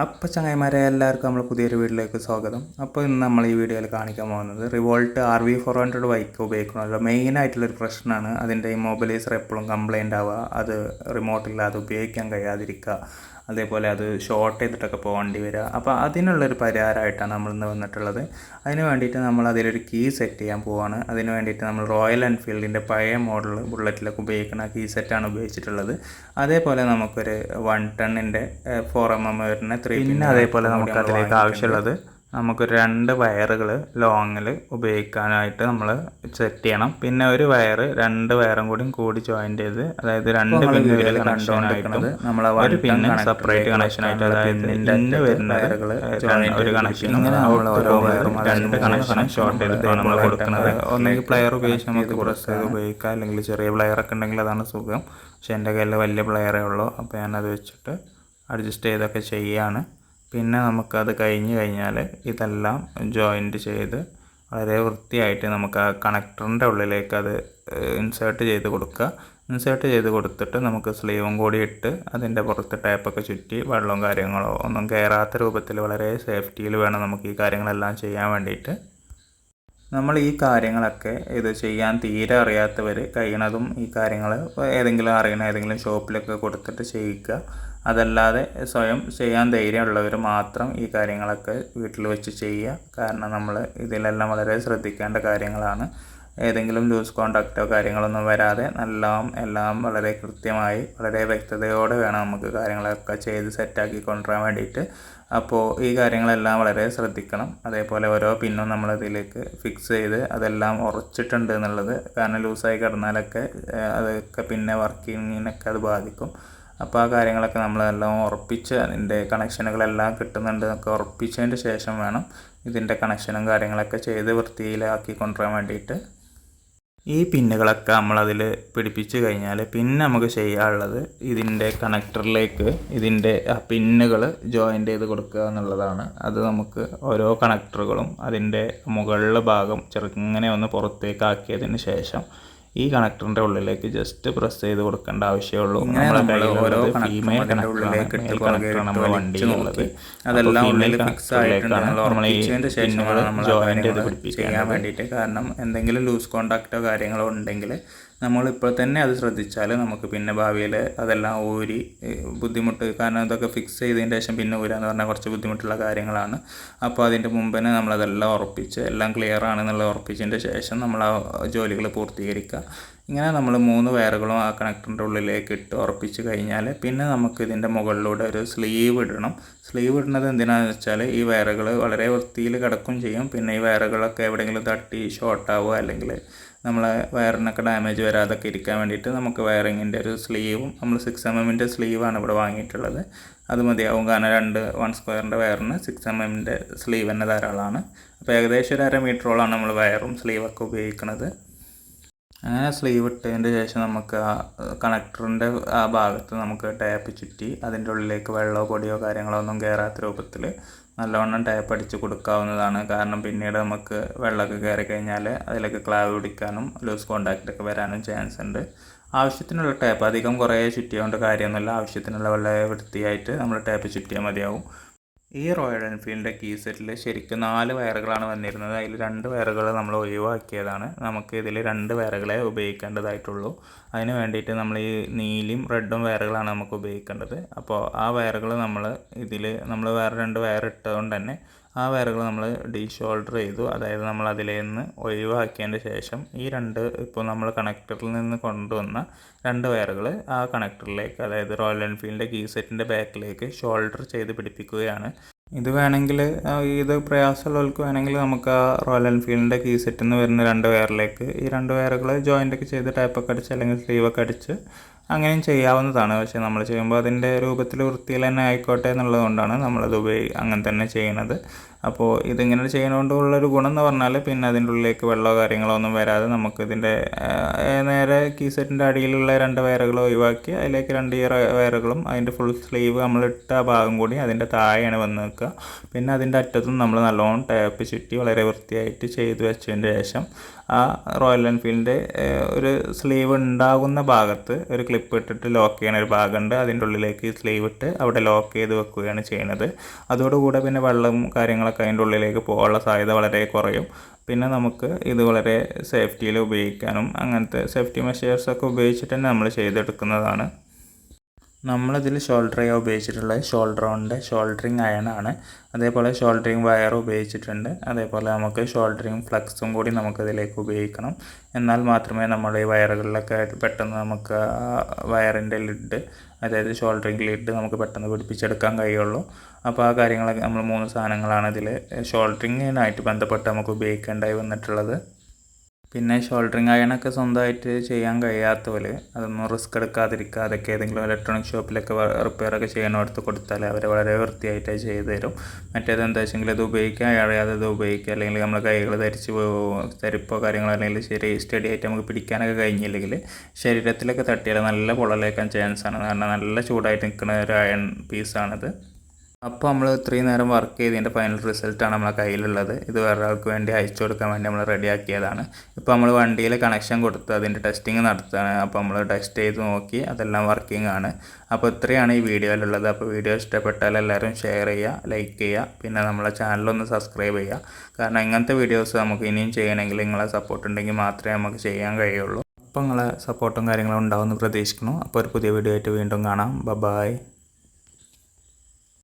അപ്പോൾ ചങ്ങായിമാരെ എല്ലാവർക്കും നമ്മൾ പുതിയൊരു വീഡിയോയിലേക്ക് സ്വാഗതം. അപ്പോൾ ഇന്ന് നമ്മൾ ഈ വീഡിയോയിൽ കാണിക്കാൻ പോകുന്നത് Revolt R V four hundred bike ഉപയോഗിക്കണമല്ലോ main ആയിട്ടുള്ളൊരു പ്രശ്നമാണ്. അതിന്റെ ഇമ്മൊബിലൈസർ എപ്പോഴും കംപ്ലൈന്റ് ആവുക അത് റിമോട്ടില്ലാതെ ഉപയോഗിക്കാൻ കഴിയാതിരിക്കുക. അതേപോലെ അത് ഷോർട്ട് ചെയ്തിട്ടൊക്കെ പോകേണ്ടി വരിക. അപ്പോൾ അതിനുള്ളൊരു പരിഹാരമായിട്ടാണ് നമ്മൾ ഇന്ന് വന്നിട്ടുള്ളത്. അതിന് വേണ്ടിയിട്ട് നമ്മൾ അതിലൊരു കീ സെറ്റ് ചെയ്യാൻ പോവാണ്. അതിന് വേണ്ടിയിട്ട് നമ്മൾ റോയൽ എൻഫീൽഡിന്റെ പഴയ മോഡൽ ബുള്ളറ്റിലൊക്കെ ഉപയോഗിക്കുന്ന കീ സെറ്റാണ് ഉപയോഗിച്ചിട്ടുള്ളത്. അതേപോലെ നമുക്കൊരു വൺ ടണ്ണിന്റെ ഫോർ എം എം വരുന്ന ത്രീ പിന്നെ അതേപോലെ നമുക്ക് അതിലേക്ക് ആവശ്യമുള്ളത് നമുക്ക് രണ്ട് വയറുകൾ ലോങ്ങിൽ ഉപയോഗിക്കാനായിട്ട് നമ്മൾ സെറ്റ് ചെയ്യണം. പിന്നെ ഒരു വയറ് രണ്ട് വയറും കൂടി കൂടി ജോയിന്റ് ചെയ്ത് അതായത് രണ്ട് പിന്നുകൾ നമ്മൾ ഒരു പിന്നെ സെപ്പറേറ്റ് കണക്ഷൻ ആയിട്ട് അതായത് ഇന്ന് വരുന്ന ഒരു കണക്ഷൻ നമ്മൾ ഓരോ വയറും രണ്ട് കണക്ഷൻ ഷോർട്ട് ചെയ്തിട്ട് നമ്മൾ കൊടുക്കുന്നത്. ഒന്നെങ്കിൽ പ്ലെയർ ഉപയോഗിച്ച് നമുക്ക് കുറച്ച് ഉപയോഗിക്കാം. അല്ലെങ്കിൽ ചെറിയ പ്ലെയറൊക്കെ ഉണ്ടെങ്കിൽ അതാണ് സുഖം. പക്ഷെ എന്റെ കയ്യിൽ വലിയ പ്ലെയറേ ഉള്ളൂ. അപ്പോൾ ഞാനത് വെച്ചിട്ട് അഡ്ജസ്റ്റ് ചെയ്തൊക്കെ ചെയ്യാണ് പിന്നെ നമുക്കത് കഴിഞ്ഞ് കഴിഞ്ഞാൽ ഇതെല്ലാം ജോയിന്റ് ചെയ്ത് വളരെ വൃത്തിയായിട്ട് നമുക്ക് ആ കണക്ടറിന്റെ ഉള്ളിലേക്ക് അത് ഇൻസേർട്ട് ചെയ്ത് കൊടുക്കുക. ഇൻസേർട്ട് ചെയ്ത് കൊടുത്തിട്ട് നമുക്ക് സ്ലീവും കൂടി ഇട്ട് അതിന്റെ പുറത്ത് ടേപ്പൊക്കെ ചുറ്റി വെള്ളവും കാര്യങ്ങളോ ഒന്നും കയറാത്ത രൂപത്തിൽ വളരെ സേഫ്റ്റിയിൽ വേണം നമുക്ക് ഈ കാര്യങ്ങളെല്ലാം ചെയ്യാൻ വേണ്ടിയിട്ട്. നമ്മൾ ഈ കാര്യങ്ങളൊക്കെ ഇത് ചെയ്യാൻ തീരെ അറിയാത്തവർ കഴിയണതും ഈ കാര്യങ്ങൾ ഏതെങ്കിലും അറിയണ ഏതെങ്കിലും ഷോപ്പിലൊക്കെ കൊടുത്തിട്ട് ചെയ്യിക്കുക. അതല്ലാതെ സ്വയം ചെയ്യാൻ ധൈര്യമുള്ളവർ മാത്രം ഈ കാര്യങ്ങളൊക്കെ വീട്ടിൽ വെച്ച് ചെയ്യുക. കാരണം നമ്മൾ ഇതിലെല്ലാം വളരെ ശ്രദ്ധിക്കേണ്ട കാര്യങ്ങളാണ്. ഏതെങ്കിലും ലൂസ് കോണ്ടാക്റ്റോ കാര്യങ്ങളൊന്നും വരാതെ എല്ലാം എല്ലാം വളരെ കൃത്യമായി വളരെ വ്യക്തതയോടെ വേണം നമുക്ക് കാര്യങ്ങളൊക്കെ ചെയ്ത് സെറ്റാക്കി കൊണ്ടുവരാൻ വേണ്ടിയിട്ട്. അപ്പോൾ ഈ കാര്യങ്ങളെല്ലാം വളരെ ശ്രദ്ധിക്കണം. അതേപോലെ ഓരോ പിന്നും നമ്മളതിലേക്ക് ഫിക്സ് ചെയ്ത് അതെല്ലാം ഉറച്ചിട്ടുണ്ട് എന്നുള്ളത് കാരണം ലൂസായി കിടന്നാലൊക്കെ അതൊക്കെ പിന്നെ വർക്കിങ്ങിനൊക്കെ അത് ബാധിക്കും. അപ്പോൾ ആ കാര്യങ്ങളൊക്കെ നമ്മളെല്ലാം ഉറപ്പിച്ച് അതിന്റെ കണക്ഷനുകളെല്ലാം കിട്ടുന്നുണ്ട് എന്നൊക്കെ ഉറപ്പിച്ചതിന് ശേഷം വേണം ഇതിന്റെ കണക്ഷനും കാര്യങ്ങളൊക്കെ ചെയ്ത് വൃത്തിയിലാക്കി കൊണ്ടുവരാൻ വേണ്ടിയിട്ട്. ഈ പിന്നുകളൊക്കെ നമ്മളതിൽ പിടിപ്പിച്ച് കഴിഞ്ഞാൽ പിന്നെ നമുക്ക് ചെയ്യാനുള്ളത് ഇതിന്റെ കണക്ടറിലേക്ക് ഇതിന്റെ ആ പിന്നുകൾ ജോയിന്റ് ചെയ്ത് കൊടുക്കുക എന്നുള്ളതാണ്. അത് നമുക്ക് ഓരോ കണക്ടറുകളും അതിന്റെ മുകളിലെ ഭാഗം ചെറുങ്ങനെ ഒന്ന് പുറത്തേക്കാക്കിയതിന് ശേഷം ഈ കണക്ടറിന്റെ ഉള്ളിലേക്ക് ജസ്റ്റ് പ്രസ് ചെയ്ത് കൊടുക്കേണ്ട ആവശ്യമുള്ളൂ. നമ്മുടെ ഫീമെയിൽ നമ്മുടെ വണ്ടിയിലുള്ളത് അതെല്ലാം ഫീമെയിൽ ഫിക്സ് ആയിട്ടാണ് നമ്മൾ ഈ പിന്നുകൾ ജോയിന്റ് ചെയ്ത് പിടിപ്പിക്കാൻ വേണ്ടിയിട്ട് കാരണം എന്തെങ്കിലും ലൂസ് കോണ്ടാക്റ്റോ കാര്യങ്ങളോ ഉണ്ടെങ്കിൽ നമ്മളിപ്പോൾ തന്നെ അത് ശ്രദ്ധിച്ചാൽ നമുക്ക് പിന്നെ ഭാവിയിൽ അതെല്ലാം ഊരി ബുദ്ധിമുട്ട് കാരണം ഇതൊക്കെ ഫിക്സ് ചെയ്തതിന് ശേഷം പിന്നെ ഊരാന്ന് പറഞ്ഞാൽ കുറച്ച് ബുദ്ധിമുട്ടുള്ള കാര്യങ്ങളാണ്. അപ്പോൾ അതിന്റെ മുമ്പ് തന്നെ നമ്മളതെല്ലാം ഉറപ്പിച്ച് എല്ലാം ക്ലിയർ ആണെന്നുള്ളത് ഉറപ്പിച്ചതിന്റെ ശേഷം നമ്മൾ ആ ജോലികൾ പൂർത്തീകരിക്കുക. ഇങ്ങനെ നമ്മൾ മൂന്ന് വയറുകളും ആ കണക്ടറിന്റെ ഉള്ളിലേക്ക് ഇട്ട് ഉറപ്പിച്ച് കഴിഞ്ഞാൽ പിന്നെ നമുക്ക് ഇതിന്റെ മുകളിലൂടെ ഒരു സ്ലീവ് ഇടണം. സ്ലീവ് ഇടുന്നത് എന്തിനാണെന്ന് വെച്ചാൽ ഈ വയറുകൾ വളരെ വൃത്തിയിൽ കിടക്കും ചെയ്യും. പിന്നെ ഈ വയറുകളൊക്കെ എവിടെയെങ്കിലും തട്ടി ഷോർട്ടാവുക അല്ലെങ്കിൽ നമ്മളെ വയറിനൊക്കെ ഡാമേജ് വരാതൊക്കെ ഇരിക്കാൻ വേണ്ടിയിട്ട് നമുക്ക് വയറിങ്ങിന്റെ ഒരു സ്ലീവും നമ്മൾ സിക്സ് എം എമ്മിന്റെ സ്ലീവാണ് ഇവിടെ വാങ്ങിയിട്ടുള്ളത്. അത് മതിയാവും. കാരണം രണ്ട് വൺ സ്ക്വയറിന്റെ വയറിന് സിക്സ് എം എമ്മിന്റെ സ്ലീവ് തന്നെ ധാരാളമാണ്. അപ്പോൾ ഏകദേശം ഒരു അര മീറ്ററോളാണ് നമ്മൾ വയറും സ്ലീവൊക്കെ ഉപയോഗിക്കുന്നത് അങ്ങനെ സ്ലീവ് ഇട്ടതിന്റെ ശേഷം നമുക്ക് ആ കണക്ടറിന്റെ ആ ഭാഗത്ത് നമുക്ക് ടാപ്പ് ചുറ്റി അതിന്റെ ഉള്ളിലേക്ക് വെള്ളമോ പൊടിയോ കാര്യങ്ങളോ ഒന്നും കയറാത്ത രൂപത്തിൽ നല്ലവണ്ണം ടാപ്പ് അടിച്ച് കൊടുക്കാവുന്നതാണ്. കാരണം പിന്നീട് നമുക്ക് വെള്ളമൊക്കെ കയറി കഴിഞ്ഞാൽ അതിലേക്ക് ക്ലാവ് പിടിക്കാനും ലൂസ് കോണ്ടാക്റ്റൊക്കെ വരാനും ചാൻസ് ഉണ്ട്. ആവശ്യത്തിനുള്ള ടാപ്പ് അധികം കുറേ ചുറ്റിയോണ്ട് കാര്യമൊന്നുമില്ല. ആവശ്യത്തിനുള്ള വളരെ വൃത്തിയായിട്ട് നമ്മൾ ടാപ്പ് ചുറ്റിയാൽ മതിയാവും. ഈ റോയൽ എൻഫീൽഡിന്റെ കീ സെറ്റിൽ ശരിക്കും നാല് വയറുകളാണ് വന്നിരുന്നത്. അതിൽ രണ്ട് വയറുകൾ നമ്മൾ ഒഴിവാക്കിയതാണ്. നമുക്ക് ഇതിൽ രണ്ട് വയറുകളെ ഉപയോഗിക്കേണ്ടതായിട്ടുള്ളൂ. അതിന് വേണ്ടിയിട്ട് നമ്മൾ ഈ നീലും റെഡും വയറുകളാണ് നമുക്ക് ഉപയോഗിക്കേണ്ടത്. അപ്പോൾ ആ വയറുകൾ നമ്മൾ ഇതിൽ നമ്മൾ വേറെ രണ്ട് വയർ ഇട്ടതുകൊണ്ട് തന്നെ ആ വയറുകൾ നമ്മൾ ഡീഷോൾഡർ ചെയ്തു. അതായത് നമ്മൾ അതിൽ നിന്ന് ഒഴിവാക്കിയതിന്റെ ശേഷം ഈ രണ്ട് ഇപ്പോൾ നമ്മൾ കണക്ടറിൽ നിന്ന് കൊണ്ടുവന്ന രണ്ട് വയറുകൾ ആ കണക്ടറിലേക്ക് അതായത് റോയൽ എൻഫീൽഡിന്റെ കീ സെറ്റിന്റെ ബാക്കിലേക്ക് ഷോൾഡർ ചെയ്ത് പിടിപ്പിക്കുകയാണ്. ഇത് വേണമെങ്കിൽ ഇത് പ്രയാസമുള്ളവർക്ക് വേണമെങ്കിൽ നമുക്ക് ആ റോയൽ എൻഫീൽഡിന്റെ കീ സെറ്റിൽ നിന്ന് വരുന്ന രണ്ട് വയറിലേക്ക് ഈ രണ്ട് വയറുകൾ ജോയിന്റൊക്കെ ചെയ്ത് ടൈപ്പൊക്കെ അടിച്ച് അല്ലെങ്കിൽ സ്ലീവൊക്കെ അടിച്ച് അങ്ങനെയും ചെയ്യാവുന്നതാണ്. പക്ഷേ നമ്മൾ ചെയ്യുമ്പോൾ അതിന്റെ രൂപത്തിൽ വൃത്തിയിൽ തന്നെ ആയിക്കോട്ടെ എന്നുള്ളതുകൊണ്ടാണ് നമ്മളത് ഉപയോഗി അങ്ങനെ തന്നെ ചെയ്യുന്നത് അപ്പോൾ ഇതിങ്ങനെ ചെയ്യുന്നതുകൊണ്ടുള്ളൊരു ഗുണം എന്ന് പറഞ്ഞാൽ പിന്നെ അതിന്റെ ഉള്ളിലേക്ക് വെള്ളമോ കാര്യങ്ങളോ ഒന്നും വരാതെ നമുക്ക് ഇതിന്റെ നേരെ കീസെറ്റിന്റെ അടിയിലുള്ള രണ്ട് വയറുകൾ ഒഴിവാക്കി അതിലേക്ക് രണ്ട് ഇയർ വയറുകളും അതിന്റെ ഫുൾ സ്ലീവ് നമ്മൾ ഇട്ട ഭാഗം കൂടി അതിന്റെ താഴെയാണ് വന്ന് നിൽക്കുക. പിന്നെ അതിന്റെ അറ്റത്തും നമ്മൾ നല്ലോണം ടാപ്പ് ചുറ്റി വളരെ വൃത്തിയായിട്ട് ചെയ്തു വെച്ചതിന് ശേഷം ആ റോയൽ എൻഫീൽഡിന്റെ ഒരു സ്ലീവ് ഉണ്ടാകുന്ന ഭാഗത്ത് ഒരു ക്ലിപ്പ് ഇട്ടിട്ട് ലോക്ക് ചെയ്യുന്ന ഒരു ഭാഗമുണ്ട്. അതിന്റെ ഉള്ളിലേക്ക് സ്ലീവ് ഇട്ട് അവിടെ ലോക്ക് ചെയ്ത് വെക്കുകയാണ് ചെയ്യുന്നത്. അതോടുകൂടെ പിന്നെ വെള്ളം കാര്യങ്ങളൊക്കെ അതിന്റെ ഉള്ളിലേക്ക് പോകാനുള്ള സാധ്യത വളരെ കുറയും. പിന്നെ നമുക്ക് ഇത് വളരെ സേഫ്റ്റിയിൽ ഉപയോഗിക്കാനും അങ്ങനത്തെ സേഫ്റ്റി മെഷേഴ്സൊക്കെ ഉപയോഗിച്ചിട്ട് തന്നെ നമ്മൾ ചെയ്തെടുക്കുന്നതാണ്. നമ്മളിതിൽ ഷോൾഡർ ചെയ്യാൻ ഉപയോഗിച്ചിട്ടുള്ളത് കൊണ്ട് ഷോൾഡറിങ് അയണാണ് അതേപോലെ ഷോൾഡറിങ് വയർ ഉപയോഗിച്ചിട്ടുണ്ട്. അതേപോലെ നമുക്ക് ഷോൾഡറിങ് ഫ്ലക്സും കൂടി നമുക്കിതിലേക്ക് ഉപയോഗിക്കണം. എന്നാൽ മാത്രമേ നമ്മൾ ഈ വയറുകളിലൊക്കെ പെട്ടെന്ന് നമുക്ക് വയറിന്റെ ലിഡ് അതായത് ഷോൾഡറിങ് ലിഡ് നമുക്ക് പെട്ടെന്ന് പിടിപ്പിച്ചെടുക്കാൻ കഴിയുള്ളൂ. അപ്പോൾ ആ കാര്യങ്ങളൊക്കെ നമ്മൾ മൂന്ന് സാധനങ്ങളാണ് ഇതിൽ ഷോൾഡറിങ്ങിനായിട്ട് ബന്ധപ്പെട്ട് നമുക്ക് ഉപയോഗിക്കേണ്ടായി വന്നിട്ടുള്ളത്. പിന്നെ ഷോൾഡറിങ് അയണൊക്കെ സ്വന്തമായിട്ട് ചെയ്യാൻ കഴിയാത്തവർ അതൊന്നും റിസ്ക് എടുക്കാതിരിക്കുക. അതൊക്കെ ഏതെങ്കിലും ഇലക്ട്രോണിക് ഷോപ്പിലൊക്കെ റിപ്പയറൊക്കെ ചെയ്യണോടത്ത് കൊടുത്താൽ അവർ വളരെ വൃത്തിയായിട്ട് ചെയ്ത് തരും. മറ്റേത് എന്താ വെച്ചെങ്കിൽ ഇത് ഉപയോഗിക്കാൻ അറിയാതെ അത് ഉപയോഗിക്കുക. അല്ലെങ്കിൽ നമ്മൾ കൈകൾ ധരിച്ച് തരിപ്പോ കാര്യങ്ങളോ അല്ലെങ്കിൽ ശരി സ്റ്റഡി ആയിട്ട് നമുക്ക് പിടിക്കാനൊക്കെ കഴിഞ്ഞില്ലെങ്കിൽ ശരീരത്തിലൊക്കെ തട്ടിയാൽ നല്ല പൊള്ളലേക്കാൻ ചാൻസ് ആണ്. കാരണം നല്ല ചൂടായിട്ട് നിൽക്കുന്ന ഒരു അയൺ പീസാണിത് അപ്പോൾ നമ്മൾ ഇത്രയും നേരം വർക്ക് ചെയ്തതിന്റെ ഫൈനൽ റിസൾട്ടാണ് നമ്മളെ കയ്യിലുള്ളത്. ഇത് വേറെ ആൾക്ക് വേണ്ടി അയച്ചു കൊടുക്കാൻ വേണ്ടി നമ്മൾ റെഡിയാക്കിയതാണ് ഇപ്പോൾ നമ്മൾ വണ്ടിയിൽ കണക്ഷൻ കൊടുത്ത് അതിന്റെ ടെസ്റ്റിംഗ് നടത്തുകയാണ്. അപ്പോൾ നമ്മൾ ടെസ്റ്റ് ചെയ്ത് നോക്കി അതെല്ലാം വർക്കിംഗ് ആണ്. അപ്പോൾ ഇത്രയാണ് ഈ വീഡിയോയിലുള്ളത്. അപ്പോൾ വീഡിയോ ഇഷ്ടപ്പെട്ടാൽ എല്ലാവരും ഷെയർ ചെയ്യുക ലൈക്ക് ചെയ്യുക പിന്നെ നമ്മളെ ചാനലൊന്ന് സബ്സ്ക്രൈബ് ചെയ്യുക. കാരണം ഇങ്ങനത്തെ വീഡിയോസ് നമുക്ക് ഇനിയും ചെയ്യണമെങ്കിൽ നിങ്ങളെ സപ്പോർട്ട് ഉണ്ടെങ്കിൽ മാത്രമേ നമുക്ക് ചെയ്യാൻ കഴിയുള്ളൂ. അപ്പോൾ നിങ്ങളെ സപ്പോർട്ടും കാര്യങ്ങളും ഉണ്ടാവുമെന്ന് പ്രതീക്ഷിക്കുന്നു. അപ്പോൾ ഒരു പുതിയ വീഡിയോ ആയിട്ട് വീണ്ടും കാണാം. ബ ബായ്